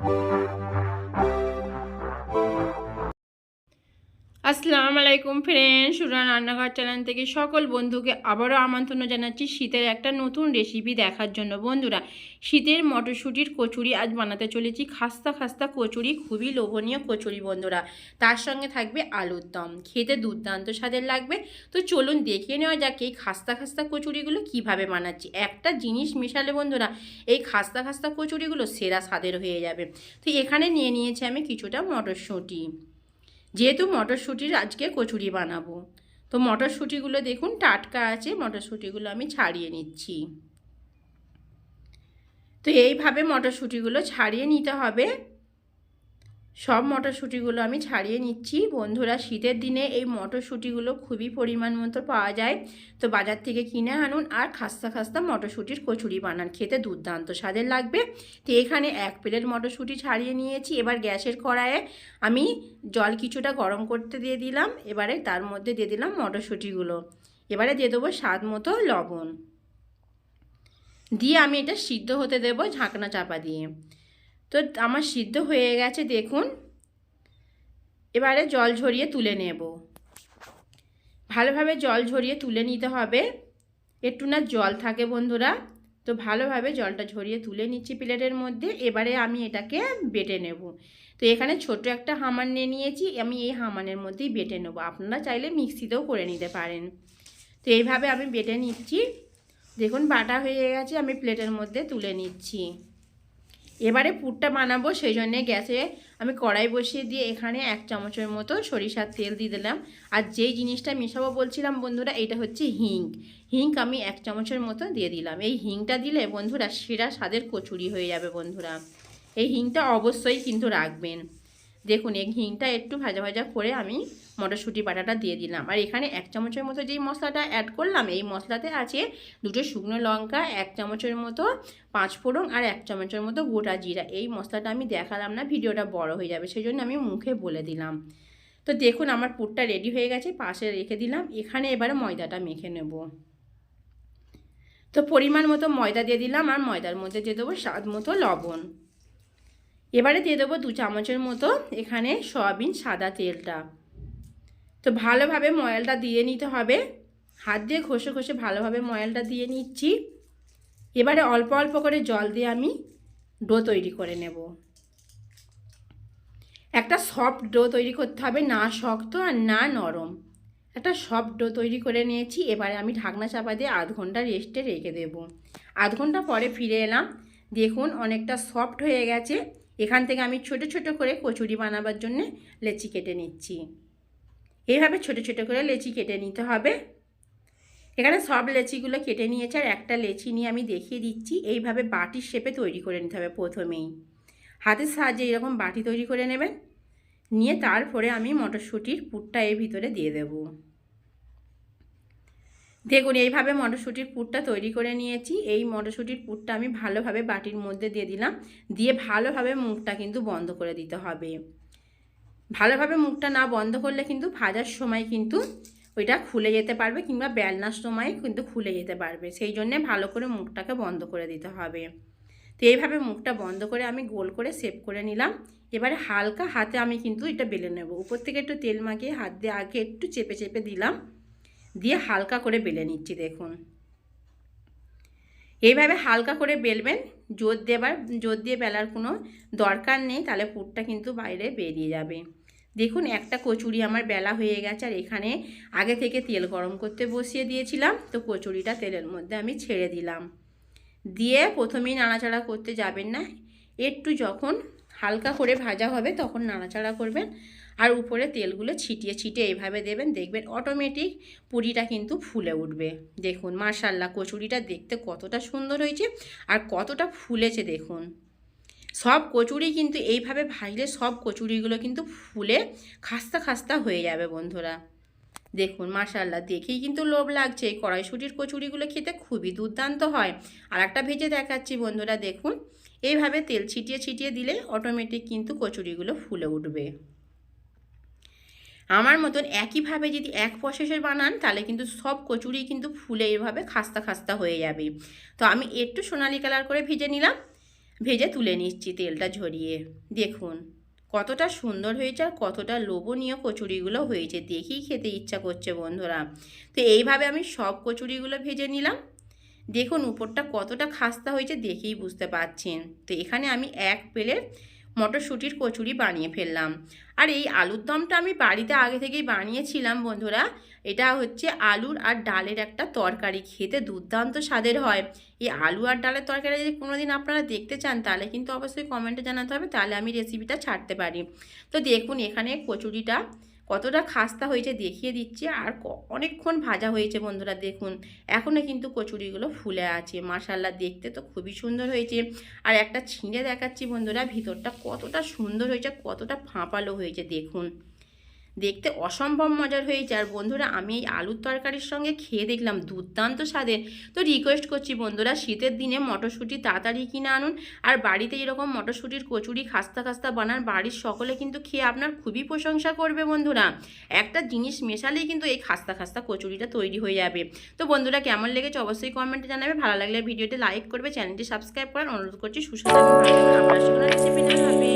Bye. আসসালামু আলাইকুম friend সুরা রান্নাঘর চ্যানেল থেকে সকল বন্ধুকে আবারও আমন্ত্রণ জানাচ্ছি শীতের একটা নতুন রেসিপি দেখার জন্য। বন্ধুরা, শীতের মটরশুঁটির কচুরি আজ বানাতে চলেছি খাস্তা খাস্তা কচুরি, খুবই লোভনীয় কচুরি বন্ধুরা। তার সঙ্গে থাকবে আলুর দম। খেতে দুর্দান্ত স্বাদের লাগবে। তো চলুন দেখিয়ে নেওয়া যাক এই খাস্তা খাস্তা কচুরিগুলো কীভাবে বানাচ্ছি। একটা জিনিস মেশালে বন্ধুরা, এই খাস্তা খাস্তা কচুরিগুলো সেরা স্বাদের হয়ে যাবে। তো এখানে নিয়ে নিয়েছি আমি কিছুটা মটরশুঁটি। যেহেতু মটরশুঁটির আজকে কচুরি বানাবো। তো মটরশুঁটিগুলো দেখুন, টাটকা আছে, মটরশুঁটিগুলো আমি ছাড়িয়ে নিচ্ছি। তো এইভাবে মটরশুঁটিগুলো ছাড়িয়ে নিতে হবে। সব মটরশুঁটিগুলো আমি ছাড়িয়ে নিচ্ছি। বন্ধুরা, শীতের দিনে এই মটরশুঁটিগুলো খুবই পরিমাণ মতো পাওয়া যায়। তো বাজার থেকে কিনে আনুন আর খাস্তা খাস্তা মটরশুঁটির কচুরি বানান। খেতে দুর্দান্ত স্বাদের লাগবে। তো এখানে এক প্লেট মটরশুঁটি ছাড়িয়ে নিয়েছি। এবার গ্যাসের কড়াইয়ে আমি জল কিছুটা গরম করতে দিয়ে দিলাম। এবারে তার মধ্যে দিয়ে দিলাম মটরশুঁটিগুলো। এবারে দিয়ে দেবো স্বাদ মতো লবণ। দিয়ে আমি এটা সিদ্ধ হতে দেবো ঝাঁকনা চাপা দিয়ে। তো আমার সিদ্ধ হয়ে গেছে, দেখুন। এবারে জল ঝরিয়ে তুলে নেব। ভালোভাবে জল ঝরিয়ে তুলে নিতে হবে। একটু না জল থাকে বন্ধুরা। তো ভালোভাবে জলটা ঝরিয়ে তুলে নিচ্ছি প্লেটের মধ্যে। এবারে আমি এটাকে বেটে নেব। তো এখানে ছোট একটা হামান নিয়ে নিয়েছি। আমি এই হামানের মধ্যেই বেটে নেব। আপনারা চাইলে মিক্সিতেও করে নিতে পারেন। তো এইভাবে আমি বেটে নিচ্ছি। দেখুন, বাটা হয়ে গেছে। আমি প্লেটের মধ্যে তুলে নিচ্ছি। এবারে পুরটা বানাবো, সেই জন্যে গ্যাসে আমি কড়াই বসিয়ে দিয়ে এখানে এক চামচের মতো সরিষার তেল দিয়ে দিলাম। আর যেই জিনিসটা মেশাবো বলছিলাম বন্ধুরা, এটা হচ্ছে হিং। হিং আমি এক চামচের মতো দিয়ে দিলাম। এই হিংটা দিলে বন্ধুরা সেরা স্বাদের কচুরি হয়ে যাবে বন্ধুরা। এই হিংটা অবশ্যই কিন্তু রাখবেন। দেখুন, এই হিংটা একটু ভাজা ভাজা করে আমি মটরশুঁটি বাটাটা দিয়ে দিলাম। আর এখানে এক চামচের মতো যেই মশলাটা অ্যাড করলাম, এই মশলাতে আছে দুটো শুকনো লঙ্কা, এক চামচের মতো পাঁচ ফোড়ন আর এক চামচের মতো গোটা জিরা। এই মশলাটা আমি দেখালাম না, ভিডিওটা বড় হয়ে যাবে সেই জন্য আমি মুখে বলে দিলাম। তো দেখুন, আমার পুরটা রেডি হয়ে গেছে, পাশে রেখে দিলাম। এখানে এবারে ময়দাটা মেখে নেব। তো পরিমাণ মতো ময়দা দিয়ে দিলাম, আর ময়দার মধ্যে দিয়ে দেবো স্বাদ মতো লবণ। এবারে দিয়ে দেবো দু চামচের মতো এখানে সয়াবিন সাদা তেলটা। তো ভালোভাবে ময়ালটা দিয়ে নিতে হবে। হাত দিয়ে ঘষে ঘষে ভালোভাবে ময়ালটা দিয়ে নিচ্ছি। এবারে অল্প অল্প করে জল দিয়ে আমি ডো তৈরি করে নেব। একটা সফট ডো তৈরি করতে হবে, না শক্ত আর না নরম। একটা সফট ডো তৈরি করে নিয়েছি, এবারে আমি ঢাকনা চাপা দিয়ে আধ ঘণ্টা রেস্টে রেখে দেব। আধ ঘণ্টা পরে ফিরে এলাম। দেখুন অনেকটা সফট হয়ে গেছে। এখান থেকে আমি ছোট ছোট করে কচুরি বানাবার জন্য লেচি কেটে নিচ্ছি। এইভাবে ছোট ছোট করে লেচি কেটে নিতে হবে। এখানে সব লেচিগুলো কেটে নিয়েছে আর একটা লেচি নিয়ে আমি দেখিয়ে দিচ্ছি। এইভাবে বাটির শেপে তৈরি করে নিতে হবে প্রথমেই। হাতের সাহায্যে এরকম বাটি তৈরি করে নেবেন। নিয়ে তারপরে আমি মটরশুঁটির পুরটা এর ভিতরে দিয়ে দেব। দেখুন, এইভাবে মটরশুঁটির পুরটা তৈরি করে নিয়েছি। এই মটরশুঁটির পুরটা আমি ভালোভাবে বাটির মধ্যে দিয়ে দিলাম। দিয়ে ভালোভাবে মুখটা কিন্তু বন্ধ করে দিতে হবে। ভালোভাবে মুখটা না বন্ধ করলে কিন্তু ভাজার সময় কিন্তু ওইটা খুলে যেতে পারবে কিংবা বেলনার সময় কিন্তু খুলে যেতে পারবে। সেই জন্যে ভালো করে মুখটাকে বন্ধ করে দিতে হবে। তো এইভাবে মুখটা বন্ধ করে আমি গোল করে সেভ করে নিলাম। এবারে হালকা হাতে আমি কিন্তু এটা বেলে নেব। উপর থেকে একটু তেল মাখিয়ে হাত দিয়ে আগে একটু চেপে চেপে দিলাম। দিয়ে হালকা করে বেলে নিচ্ছি, দেখুন। এইভাবে হালকা করে বেলবেন, জোর দেবার জোর দিয়ে বেলার কোনো দরকার নেই, তাহলে পুরটা কিন্তু বাইরে বেরিয়ে যাবে। দেখুন, একটা কচুরি আমার বেলা হয়ে গেছে, আর এখানে আগে থেকে তেল গরম করতে বসিয়ে দিয়েছিলাম, তো কচুরিটা তেলের মধ্যে আমি ছেড়ে দিলাম। দিয়ে প্রথমেই নাড়াচাড়া করতে যাবেন না, একটু যখন হালকা করে ভাজা হবে, তখন নাড়াচাড়া করবেন আর উপরে তেলগুলো ছিটিয়ে ছিটিয়ে এইভাবে দেবেন, দেখবেন অটোমেটিক পুরিটা কিন্তু ফুলে উঠবে। দেখুন মার্শাল্লাহ কচুরিটা দেখতে কতটা সুন্দর হয়েছে আর কতটা ফুলেছে, দেখুন। সব কচুরি কিন্তু এইভাবে ভাজলে সব কচুরিগুলো কিন্তু ফুলে খাস্তা খাস্তা হয়ে যাবে, বন্ধুরা। দেখুন মাশাল্লাহ দেখেই কিন্তু লোভ লাগছে। এই কড়াইশুটির কচুরিগুলো খেতে খুবই দুর্দান্ত হয়। আর একটা ভেজে দেখাচ্ছি, বন্ধুরা, দেখুন। এইভাবে তেল ছিটিয়ে ছিটিয়ে দিলে অটোমেটিক কিন্তু কচুরিগুলো ফুলে উঠবে। আমার মতন একইভাবে যদি এক প্রসেসের বানান, তাহলে কিন্তু সব কচুরি কিন্তু ফুলে এভাবে খাস্তা খাস্তা হয়ে যাবে। তো আমি একটু সোনালি কালার করে ভেজে নিলাম। ভেজে তুলে নিচ্ছি তেলটা ঝরিয়ে। দেখুন, কতটা সুন্দর হয়েছে আর কতটা লোভনীয় কচুরিগুলো হয়েছে। দেখেই খেতে ইচ্ছা করছে বন্ধুরা। তো এইভাবে আমি সব কচুরিগুলো ভেজে নিলাম। দেখুন, উপরটা কতটা খাস্তা হয়েছে দেখেই বুঝতে পারছেন। তো এখানে আমি এক প্লেট মটরশুঁটির কচুরি বানিয়ে ফেললাম। আর এই আলুর দমটা আমি বাড়িতে আগে থেকেই বানিয়েছিলাম, বন্ধুরা। এটা হচ্ছে আলুর আর ডালের একটা তরকারি। খেতে দুর্দান্ত স্বাদের হয়। এই আলু আর ডালের তরকারি যদি কোনো দিন আপনারা দেখতে চান, তাহলে কিন্তু অবশ্যই কমেন্টে জানাতে হবে। তাহলে আমি রেসিপিটা ছাড়তে পারি। তো দেখুন, এখানে কচুরিটা কতটা খাস্তা হয়েছে দেখিয়ে দিচ্ছি আর অনেকক্ষণ ভাজা হয়েছে বন্ধুরা, দেখুন। এখনও কিন্তু কচুরিগুলো ফুলে আছে। মাসাল্লা দেখতে তো খুবই সুন্দর হয়েছে। আর একটা ছিঁড়ে দেখাচ্ছি বন্ধুরা, ভিতরটা কতটা সুন্দর হয়েছে, কতটা ফাঁপালো হয়েছে, দেখুন। দেখতে অসম্ভব মজার হয়েছে আর বন্ধুরা, আমি এই আলুর তরকারির সঙ্গে খেয়ে দেখলাম দুর্দান্ত স্বাদের। তো রিকোয়েস্ট করছি বন্ধুরা, শীতের দিনে মটরশুঁটি তাড়াতাড়ি কিনে আনুন। আর বাড়িতে এরকম মটরশুঁটির কচুরি খাস্তা খাস্তা বানান, বাড়ির সকলে কিন্তু খেয়ে আপনার খুবই প্রশংসা করবে বন্ধুরা। একটা জিনিস মেশালেই কিন্তু এই খাস্তা খাস্তা কচুরিটা তৈরি হয়ে যাবে। তো বন্ধুরা, কেমন লেগেছে অবশ্যই কমেন্টে জানাবে। ভালো লাগলে ভিডিওটি লাইক করবে, চ্যানেলটি সাবস্ক্রাইব করার অনুরোধ করছি। হবে